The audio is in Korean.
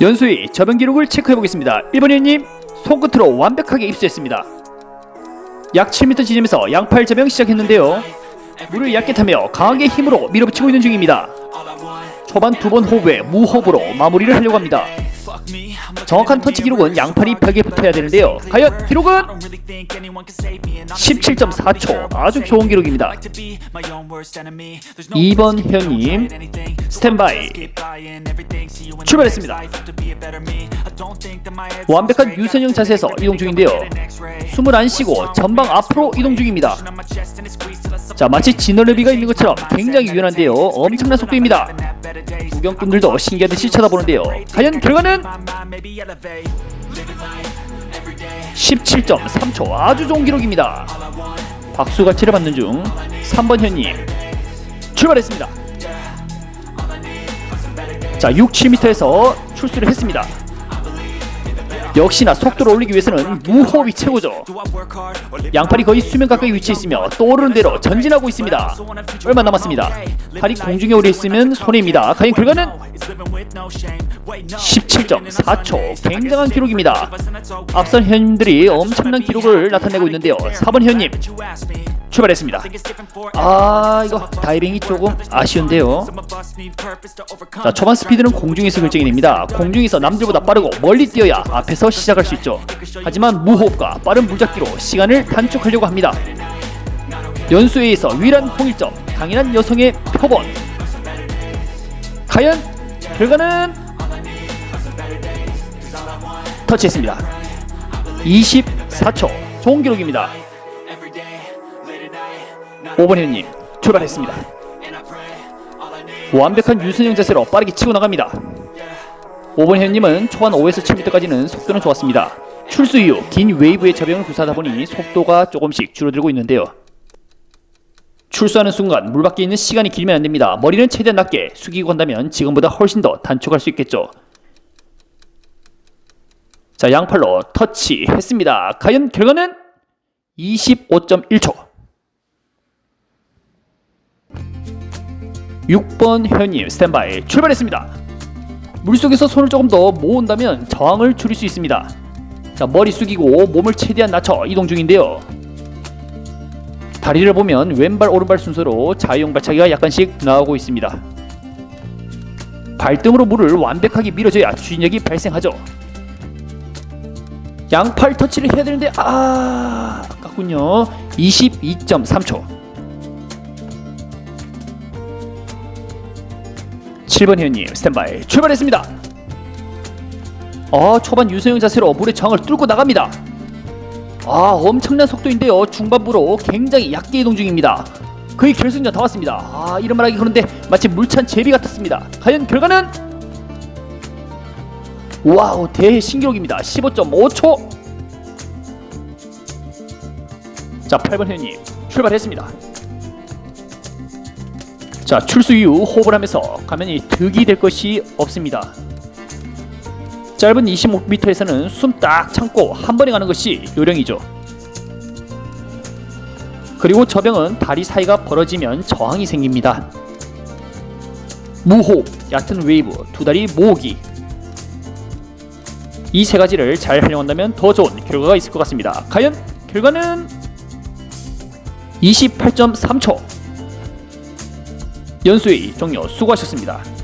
연수의 저변 기록을 체크해 보겠습니다. 1번 회원님 손끝으로 완벽하게 입수했습니다. 약 7m 지점에서 양팔 저병 시작했는데요. 물을 얇게 타며 강하게 힘으로 밀어붙이고 있는 중입니다. 초반 두 번 호흡에 무호흡으로 마무리를 하려고 합니다. 정확한 터치 기록은 양팔이 벽에 붙어야 되는데요. 과연 기록은? 17.4초. 아주 좋은 기록입니다. 2번 회원님 스탠바이. 출발했습니다. 완벽한 유선형 자세에서 이동 중인데요. 숨을 안 쉬고 전방 앞으로 이동 중입니다. 자 마치 진원르비가 있는 것처럼 굉장히 유연한데요. 엄청난 속도입니다. 구경꾼들도 신기하듯이 쳐다보는데요. 과연 결과는 17.3초 아주 좋은 기록입니다. 박수가치를 받는 중 3번 현님 출발했습니다. 자 6, 7m에서 출수를 했습니다. 역시나 속도를 올리기 위해서는 무호흡이 최고죠. 양팔이 거의 수면 가까이 위치해 있으며 떠오르는 대로 전진하고 있습니다. 얼마 남았습니다. 팔이 공중에 오래 있으면 손해입니다. 과연 결과는 17.4초 굉장한 기록입니다. 앞선 현님들이 엄청난 기록을 나타내고 있는데요. 4번 현님 출발했습니다. 아 이거 다이빙이 조금 아쉬운데요. 자 초반 스피드는 공중에서 결정이 됩니다. 공중에서 남들보다 빠르고 멀리 뛰어야 앞에서 시작할 수 있죠. 하지만 무호흡과 빠른 물잡기로 시간을 단축하려고 합니다. 연수회에서 유일한 통일점 강인한 여성의 표본 과연 결과는 터치했습니다. 24초 좋은 기록입니다. 5번 회원님 출발했습니다. 완벽한 유선형 자세로 빠르게 치고 나갑니다. 5번 회원님은 초반 5에서 7m까지는 속도는 좋았습니다. 출수 이후 긴 웨이브의 저병을 구사하다 보니 속도가 조금씩 줄어들고 있는데요. 출수하는 순간 물 밖에 있는 시간이 길면 안 됩니다. 머리는 최대한 낮게 숙이고 간다면 지금보다 훨씬 더 단축할 수 있겠죠. 자, 양팔로 터치했습니다. 과연 결과는 25.1초. 6번 회원님 스탠바이 출발했습니다. 물속에서 손을 조금 더 모은다면 저항을 줄일 수 있습니다. 자, 머리 숙이고 몸을 최대한 낮춰 이동 중인데요. 다리를 보면 왼발 오른발 순서로 자유형 발차기가 약간씩 나오고 있습니다. 발등으로 물을 완벽하게 밀어줘야 추진력이 발생하죠. 양팔 터치를 해야 되는데 아 아깝군요. 22.3초. 7번 회원님 스탠바이 출발했습니다. 아 초반 유소형 자세로 물의 저항을 뚫고 나갑니다. 아 엄청난 속도인데요. 중반부로 굉장히 얕게 이동 중입니다. 거의 결승전 다 왔습니다. 아 이런 말하기 그런데 마치 물찬 제비 같았습니다. 과연 결과는 와우 대신기록입니다. 15.5초. 자 8번 회원님 출발했습니다. 자 출수 이후 호흡을 하면서 가면이 득이 될 것이 없습니다. 짧은 25m에서는 숨 딱 참고 한 번에 가는 것이 요령이죠. 그리고 저병은 다리 사이가 벌어지면 저항이 생깁니다. 무호흡, 얕은 웨이브, 두 다리 모으기. 이 세 가지를 잘 활용한다면 더 좋은 결과가 있을 것 같습니다. 과연 결과는 28.3초. 연수회의 종료 수고하셨습니다.